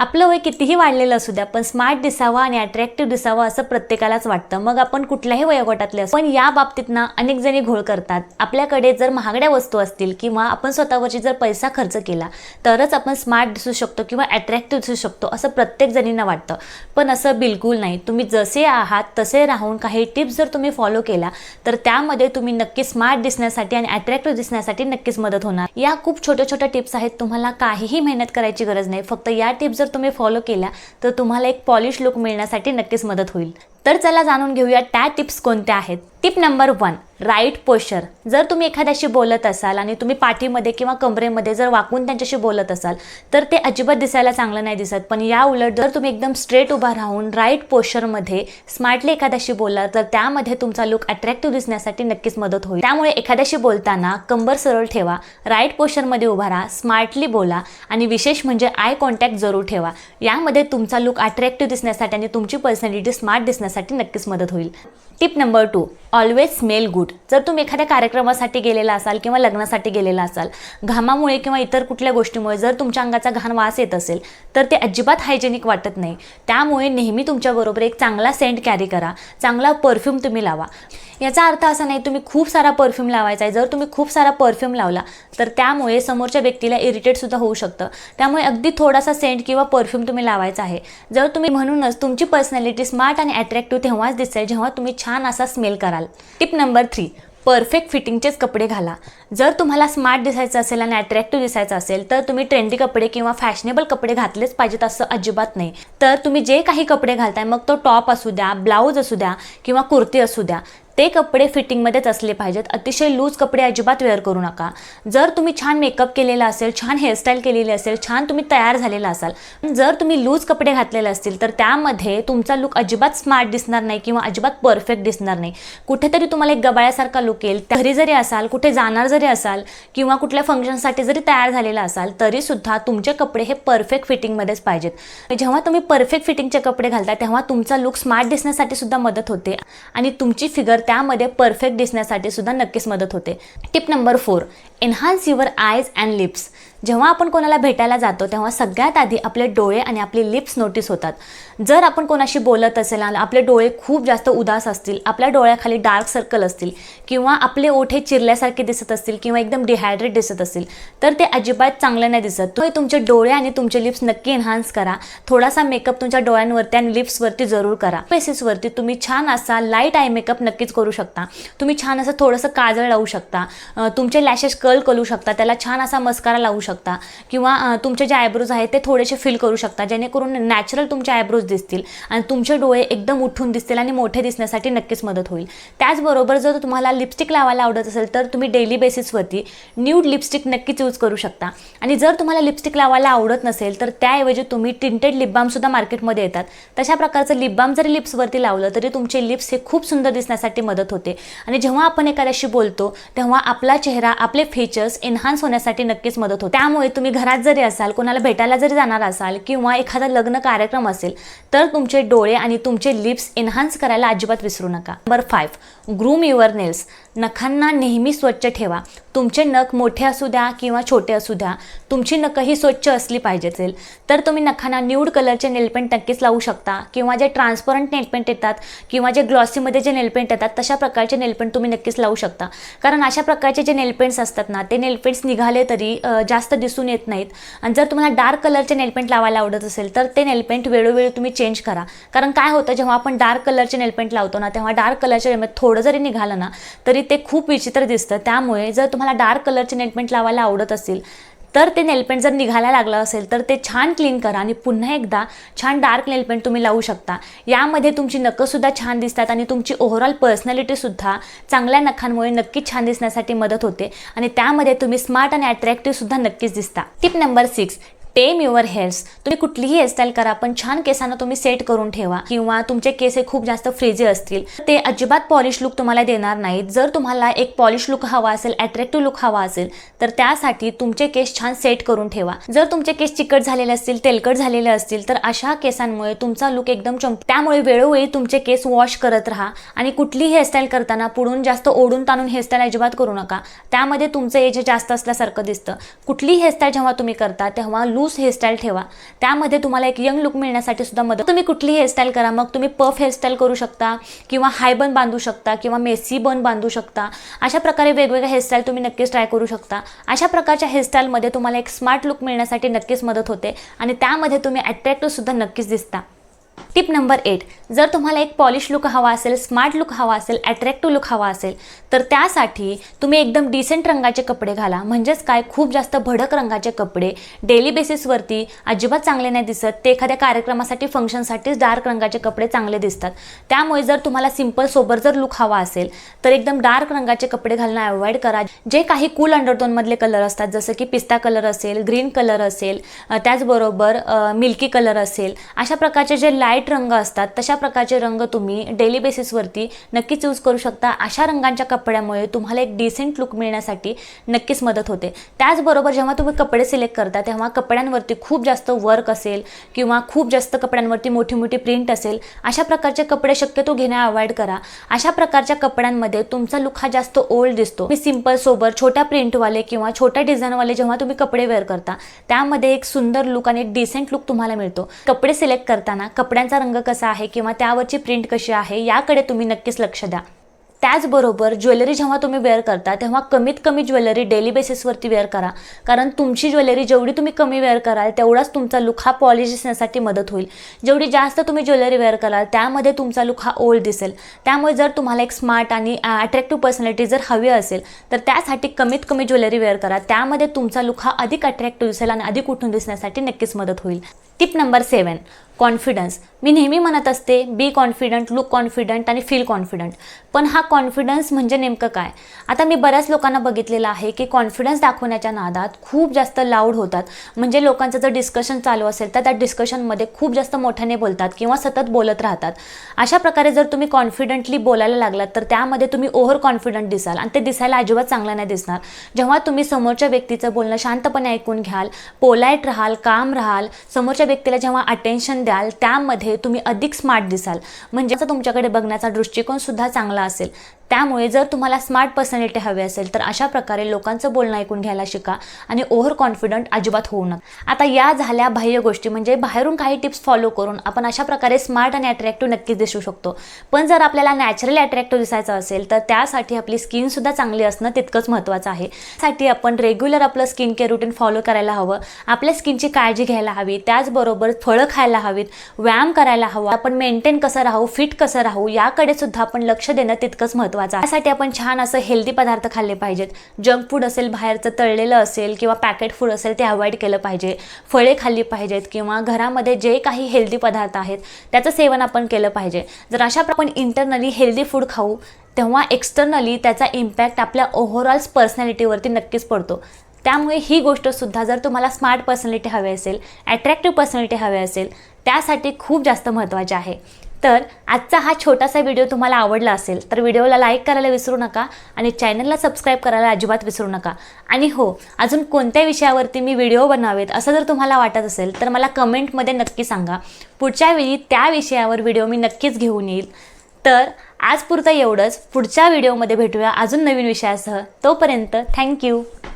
आपलं वय कितीही वाढलेलं असू द्या पण स्मार्ट दिसावं आणि अट्रॅक्टिव्ह दिसावं असं प्रत्येकालाच वाटतं. मग आपण कुठल्याही वयोगटातले असू पण या बाबतीत ना अनेक जणी घोळ करतात. आपल्याकडे जर महागड्या वस्तू असतील किंवा आपण स्वतःवरची जर पैसा खर्च केला तरच आपण स्मार्ट दिसू शकतो किंवा अट्रॅक्टिव्ह दिसू शकतो असं प्रत्येक जणींना वाटतं. पण असं बिलकुल नाही. तुम्ही जसे आहात तसे राहून काही टिप्स जर तुम्ही फॉलो केला तर त्यामध्ये तुम्ही नक्की स्मार्ट दिसण्यासाठी आणि अट्रॅक्टिव्ह दिसण्यासाठी नक्कीच मदत होणार. या खूप छोट्या छोट्या टिप्स आहेत. तुम्हाला काहीही मेहनत करायची गरज नाही. फक्त या टिप्स जर तुम्ही फॉलो केला तर तुम्हाला एक पॉलिश लुक मिळण्यासाठी नक्कीच मदत होईल. तर चला जाणून घेऊया त्या टिप्स कोणत्या आहेत. Tip number one right posture जर तुम्ही एखाद्याशी बोलत असाल आणि तुम्ही पाठीमध्ये किंवा कमरेमध्ये जर वाकून त्यांच्याशी बोलत असाल तर ते अजिबात दिसायला चांगलं नाही दिसत. पण या उलट जर तुम्ही एकदम स्ट्रेट उभा राहून राईट पोश्चरमध्ये स्मार्टली एखाद्याशी बोलला तर त्यामध्ये तुमचा लुक अट्रॅक्टिव्ह दिसण्यासाठी नक्कीच मदत होईल. त्यामुळे एखाद्याशी बोलताना कंबर सरळ ठेवा राईट पोश्चरमध्ये उभा राहा स्मार्टली बोला आणि विशेष म्हणजे आय कॉन्टॅक्ट जरूर ठेवा. यामध्ये तुमचा लुक अट्रॅक्टिव्ह दिसण्यासाठी आणि तुमची पर्सनॅलिटी स्मार्ट दिसण्यासाठी नक्कीच मदत होईल. Tip number two always smell good जर तुम्ही एखाद्या कार्यक्रमासाठी गेलेला असाल किंवा लग्नासाठी गेलेला असाल घामामुळे किंवा इतर कुठल्या गोष्टीमुळे जर तुमच्या अंगाचा घाण वास येत असेल तर ते अजिबात हायजेनिक वाटत नाही. त्यामुळे नेहमी तुमच्याबरोबर एक चांगला सेंट कॅरी करा. चांगला परफ्यूम तुम्ही लावा. याचा अर्थ असा नाही तुम्ही खूप सारा परफ्यूम लावायचा आहे. जर तुम्ही खूप सारा परफ्यूम लावला तर त्यामुळे समोरच्या व्यक्तीला इरिटेटसुद्धा होऊ शकतं. त्यामुळे अगदी थोडासा सेंट किंवा परफ्यूम तुम्ही लावायचा आहे. जर तुम्ही म्हणूनच तुमची पर्सनॅलिटी स्मार्ट आणि अट्रॅक्टिव्ह तेव्हाच दिसेल जेव्हा तुम्ही छान असा स्मेल कराल. टिप नंबर थ्री परफेक्ट फिटिंगचेच कपडे घाला. जर तुम्हाला स्मार्ट दिसायचं असेल आणि अट्रॅक्टिव्ह दिसायचं असेल तर तुम्ही ट्रेंडी कपडे किंवा फॅशनेबल कपडे घातलेच पाहिजेत असं अजिबात नाही. तर तुम्ही जे काही कपडे घालताय मग तो टॉप असू द्या ब्लाऊज असू द्या किंवा कुर्ती असू द्या ते कपडे फिटिंगमध्येच असले पाहिजेत. अतिशय लूज कपडे अजिबात वेअर करू नका. जर तुम्ही छान मेकअप केलेला असेल छान हेअरस्टाईल केलेली असेल छान तुम्ही तयार झालेला असाल पण जर तुम्ही लूज कपडे घातलेले असतील तर त्यामध्ये तुमचा लुक अजिबात स्मार्ट दिसणार नाही किंवा अजिबात परफेक्ट दिसणार नाही. कुठेतरी तुम्हाला एक गबाळ्यासारखा लुक येईल. घरी जरी असाल कुठे जाणार जरी असाल किंवा कुठल्या फंक्शनसाठी जरी तयार झालेला असाल तरी सुद्धा तुमचे कपडे हे परफेक्ट फिटिंगमध्येच पाहिजेत. जेव्हा तुम्ही परफेक्ट फिटिंगचे कपडे घालता तेव्हा तुमचा लुक स्मार्ट दिसण्यासाठी सुद्धा मदत होते. आणि तुमची फिगर त्यामध्ये परफेक्ट दिसण्यासाठी सुद्धा नक्कीच मदत होते. Tip number four enhance your eyes and lips जेव्हा आपण कोणाला भेटायला जातो तेव्हा सगळ्यात आधी आपले डोळे आणि आपले लिप्स नोटीस होतात. जर आपण कोणाशी बोलत असेल आपले डोळे खूप जास्त उदास असतील आपल्या डोळ्याखाली डार्क सर्कल असतील किंवा आपले ओठे चिरल्यासारखे दिसत असतील किंवा एकदम डिहायड्रेट दिसत असतील तर ते अजिबात चांगलं नाही दिसत. तुम्ही तुमचे डोळे आणि तुमचे लिप्स नक्की एन्हान्स करा. थोडासा मेकअप तुमच्या डोळ्यांवरती आणि लिप्सवरती जरूर करा. फेसेसवरती तुम्ही छान असा लाइट आय मेकअप नक्कीच करू शकता. तुम्ही छान असं थोडंसं काजळ लावू शकता. तुमचे लॅशेस कर्ल करू शकता. त्याला छान असा मस्कारा लावू शकता. शकता. किंवा तुमचे जे आयब्रोज आहेत ते थोडेसे फिल करू शकता. जेणेकरून नॅचरल तुमचे आयब्रोज दिसतील आणि तुमचे डोळे एकदम उठून दिसतील आणि मोठे दिसण्यासाठी नक्कीच मदत होईल. त्याचबरोबर जर तुम्हाला लिपस्टिक लावायला आवडत असेल तर तुम्ही डेली बेसिसवरती न्यूड लिपस्टिक नक्कीच यूज करू शकता. आणि जर तुम्हाला लिपस्टिक लावायला आवडत नसेल तर त्याऐवजी तुम्ही टिंटेड लिपबामसुद्धा मार्केटमध्ये येतात. तशा प्रकारचं लिपबाम जरी लिप्सवरती लावलं तरी तुमचे लिप्स हे खूप सुंदर दिसण्यासाठी मदत होते. आणि जेव्हा आपण एखाद्याशी बोलतो तेव्हा आपला चेहरा आपले फीचर्स एन्हान्स होण्यासाठी नक्कीच मदत होते. त्यामुळे तुम्ही घरात जरी असाल कोणाला भेटायला जरी जाणार असाल किंवा एखादा लग्न कार्यक्रम असेल तर तुमचे डोळे आणि तुमचे लिप्स एन्हान्स करायला अजिबात विसरू नका. Number five groom your nails नखांना नेहमी स्वच्छ ठेवा. तुमचे नख मोठे असू द्या किंवा छोटे असू द्या तुमची नखं ही स्वच्छ असली पाहिजे असेल तर तुम्ही नखांना न्यूड कलरचे नेलपेंट नक्कीच लावू शकता किंवा जे ट्रान्सपरंट नेलपेंट येतात किंवा जे ग्लॉसीमध्ये जे नेलपेंट येतात तशा प्रकारचे नेलपेंट तुम्ही नक्कीच लावू शकता. कारण अशा प्रकारचे जे नेलपेंट्स असतात ना ते नेलपेंट्स निघाले तरी जास्त दिसून येत नाहीत. आणि जर तुम्हाला डार्क कलरचे नेलपेंट लावायला आवडत असेल तर ते नेलपेंट वेळोवेळी तुम्ही चेंज करा. कारण काय होतं जेव्हा आपण डार्क कलरचे नेलपेंट लावतो ना तेव्हा डार्क कलरच्या थोडं जरी निघालं ना तरी ते खूप विचित्र दिसतं. त्यामुळे जर तुम्हाला डार्क कलरचे नेलपेंट लावायला आवडत असेल तर ते नेलपेंट जर निघायला लागलं असेल तर ते छान क्लीन करा आणि पुन्हा एकदा छान डार्क नेलपेंट तुम्ही लावू शकता. यामध्ये तुमची नखंसुद्धा छान दिसतात आणि तुमची ओव्हरऑल पर्सनॅलिटीसुद्धा चांगल्या नखांमुळे नक्कीच छान दिसण्यासाठी मदत होते. आणि त्यामध्ये तुम्ही स्मार्ट आणि अट्रॅक्टिव्हसुद्धा नक्कीच दिसता. Tip number six tame your hairs तुम्ही कुठलीही हेअरस्टाईल करा पण छान केसांना तुम्ही सेट करून ठेवा. किंवा तुमचे केस हे खूप जास्त फ्रीजी असतील ते अजिबात पॉलिश लुक तुम्हाला देणार नाहीत. जर तुम्हाला एक पॉलिश लुक हवा असेल अट्रॅक्टिव्ह लुक हवा असेल तर त्यासाठी तुमचे केस छान सेट करून ठेवा. जर तुमचे केस चिकट झालेले असतील तेलकट झालेले असतील तर अशा केसांमुळे तुमचा लुक एकदम चमक त्यामुळे वेळोवेळी तुमचे केस वॉश करत राहा. आणि कुठली हेअरस्टाईल करताना पुढून जास्त ओढून ताणून हेअरस्टाईल अजिबात करू नका. त्यामध्ये तुमचं एज जास्त असल्यासारखं दिसतं कुठली हेअरस्टाईल जेव्हा तुम्ही करता तेव्हा लूज लूज हेअरस्टाईल ठेवा. त्यामध्ये तुम्हाला एक यंग लुक मिळण्यासाठी सुद्धा मदत. तुम्ही कुठली हेअरस्टाईल करा मग तुम्ही पफ हेअरस्टाईल करू शकता किंवा हाय बन बांधू शकता किंवा मेसी बन बांधू शकता. अशा प्रकारे वेगवेगळ्या हेअरस्टाईल तुम्ही नक्कीच ट्राय करू शकता. अशा प्रकारच्या हेअरस्टाईलमध्ये तुम्हाला एक स्मार्ट लुक मिळण्यासाठी नक्कीच मदत होते आणि त्यामध्ये तुम्ही अट्रॅक्टिव्ह सुद्धा नक्कीच दिसता. टिप नंबर एट जर तुम्हाला एक पॉलिश लुक हवा असेल स्मार्ट लुक हवा असेल अट्रॅक्टिव्ह लुक हवा असेल तर त्यासाठी तुम्ही एकदम डिसेंट रंगाचे कपडे घाला. म्हणजेच काय? खूप जास्त भडक रंगाचे कपडे डेली बेसिसवरती अजिबात चांगले नाही दिसत. ते एखाद्या कार्यक्रमासाठी फंक्शनसाठीच डार्क रंगाचे कपडे चांगले दिसतात. त्यामुळे जर तुम्हाला सिंपल सोबर जर लुक हवा असेल तर एकदम डार्क रंगाचे कपडे घालणं अवॉइड करा. जे काही कूल अंडरटोनमधले कलर असतात जसं की पिस्ता कलर असेल ग्रीन कलर असेल त्याचबरोबर मिल्की कलर असेल अशा प्रकारचे जे लाइट रंग असतात तशा प्रकारचे रंग तुम्ही डेली बेसिसवरती नक्कीच यूज करू शकता. अशा रंगांच्या कपड्यामुळे तुम्हाला एक डिसेंट लुक मिळण्यासाठी नक्कीच मदत होते. त्याचबरोबर जेव्हा तुम्ही कपडे सिलेक्ट करता तेव्हा कपड्यांवरती खूप जास्त वर्क असेल किंवा खूप जास्त कपड्यांवरती मोठी मोठी प्रिंट असेल अशा प्रकारचे कपडे शक्यतो घेणे अवॉइड करा. अशा प्रकारच्या कपड्यांमध्ये तुमचा लुक हा जास्त ओल्ड दिसतो. मी सिंपल सोबर छोट्या प्रिंटवाले किंवा छोट्या डिझाईनवाले जेव्हा तुम्ही कपडे वेअर करता त्यामध्ये एक सुंदर लुक आणि एक डिसेंट लुक तुम्हाला मिळतो. कपडे सिलेक्ट करताना कपड्यांचा रंग कसा आहे किंवा त्यावरची प्रिंट कशी आहे याकडे तुम्ही नक्कीच लक्ष द्या. त्याचबरोबर ज्वेलरी जेव्हा तुम्ही वेअर करता तेव्हा कमीत कमी ज्वेलरी डेली बेसिसवरती वेअर करा. कारण तुमची ज्वेलरी जेवढी तुम्ही कमी वेअर कराल तेवढाच तुमचा लुक हा पॉलिश दिसण्यासाठी मदत होईल. जेवढी जास्त तुम्ही ज्वेलरी वेअर कराल त्यामध्ये तुमचा लुक हा ओल्ड दिसेल. त्यामुळे जर तुम्हाला एक स्मार्ट आणि अट्रॅक्टिव्ह पर्सनॅलिटी जर हवी असेल तर त्यासाठी कमीत कमी ज्वेलरी वेअर करा. त्यामध्ये तुमचा लुक हा अधिक अट्रॅक्टिव्ह दिसेल आणि अधिक उठून दिसण्यासाठी नक्कीच मदत होईल. टिप नंबर सेवन कॉन्फिडन्स मी नेहमी म्हणत असते बी कॉन्फिडंट लुक कॉन्फिडंट आणि फील कॉन्फिडंट पण हा कॉन्फिडन्स म्हणजे नेमकं काय? आता मी बऱ्याच लोकांना बघितलेलं आहे की कॉन्फिडन्स दाखवण्याच्या नादात खूप जास्त लाऊड होतात. म्हणजे लोकांचं जर डिस्कशन चालू असेल तर त्या डिस्कशनमध्ये खूप जास्त मोठ्याने बोलतात किंवा सतत बोलत राहतात. अशा प्रकारे जर तुम्ही कॉन्फिडंटली बोलायला लागलात तर त्यामध्ये तुम्ही ओव्हर कॉन्फिडंट दिसाल आणि ते दिसायला अजिबात चांगलं नाही दिसणार. जेव्हा तुम्ही समोरच्या व्यक्तीचं बोलणं शांतपणे ऐकून घ्याल पोलाईट राहाल काम राहाल समोरच्या व्यक्तीला जेव्हा अटेन्शन द्याल त्यामध्ये तुम्ही अधिक स्मार्ट दिसाल. म्हणजे असं तुमच्याकडे बघण्याचा दृष्टिकोन सुद्धा चांगला असेल. त्यामुळे जर तुम्हाला स्मार्ट पर्सनॅलिटी हवी असेल तर अशा प्रकारे लोकांचं बोलणं ऐकून घ्यायला शिका आणि ओव्हर कॉन्फिडंट अजिबात होऊ नका. आता या झाल्या बाह्य गोष्टी म्हणजे बाहेरून काही टिप्स फॉलो करून आपण अशा प्रकारे स्मार्ट आणि अट्रॅक्टिव्ह नक्कीच दिसू शकतो. पण जर आपल्याला नॅचरल अट्रॅक्टिव्ह दिसायचं असेल तर त्यासाठी आपली स्किनसुद्धा चांगली असणं तितकंच महत्त्वाचं आहे. त्यासाठी आपण रेग्युलर आपलं स्किन केअर रुटीन फॉलो करायला हवं. आपल्या स्किनची काळजी घ्यायला हवी. त्याचबरोबर त्याचबरोबर फळं खायला हवीत व्यायाम करायला हवा आपण मेंटेन कसं राहू फिट कसं राहू याकडे सुद्धा आपण लक्ष देणं तितकंच महत्त्वाचं आहे. त्यासाठी आपण छान असं हेल्दी पदार्थ खाल्ले पाहिजेत. जंक फूड असेल बाहेरचं तळलेलं असेल किंवा पॅकेट फूड असेल ते अवॉइड केलं पाहिजे. फळे खाल्ली पाहिजेत किंवा घरामध्ये जे काही हेल्दी पदार्थ आहेत त्याचं सेवन आपण केलं पाहिजे. जर अशा आपण इंटरनली हेल्दी फूड खाऊ तेव्हा एक्सटर्नली त्याचा इम्पॅक्ट आपल्या ओव्हरऑल पर्सनॅलिटीवरती नक्कीच पडतो. त्यामुळे ही गोष्टसुद्धा जर तुम्हाला स्मार्ट पर्सनॅलिटी हवी असेल ॲट्रॅक्टिव्ह पर्सनॅलिटी हवी असेल त्यासाठी खूप जास्त महत्त्वाचे आहे. तर आजचा हा छोटासा व्हिडिओ तुम्हाला आवडला असेल तर व्हिडिओला लाईक करायला विसरू नका आणि चॅनलला सबस्क्राईब करायला अजिबात विसरू नका. आणि हो अजून कोणत्या विषयावरती मी व्हिडिओ बनावेत असं जर तुम्हाला वाटत असेल तर मला कमेंटमध्ये नक्की सांगा. पुढच्या वेळी त्या विषयावर व्हिडिओ मी नक्कीच घेऊन येईल. तर आज पुरतं एवढंच. पुढच्या व्हिडिओमध्ये भेटूया अजून नवीन विषयासह. तोपर्यंत थँक्यू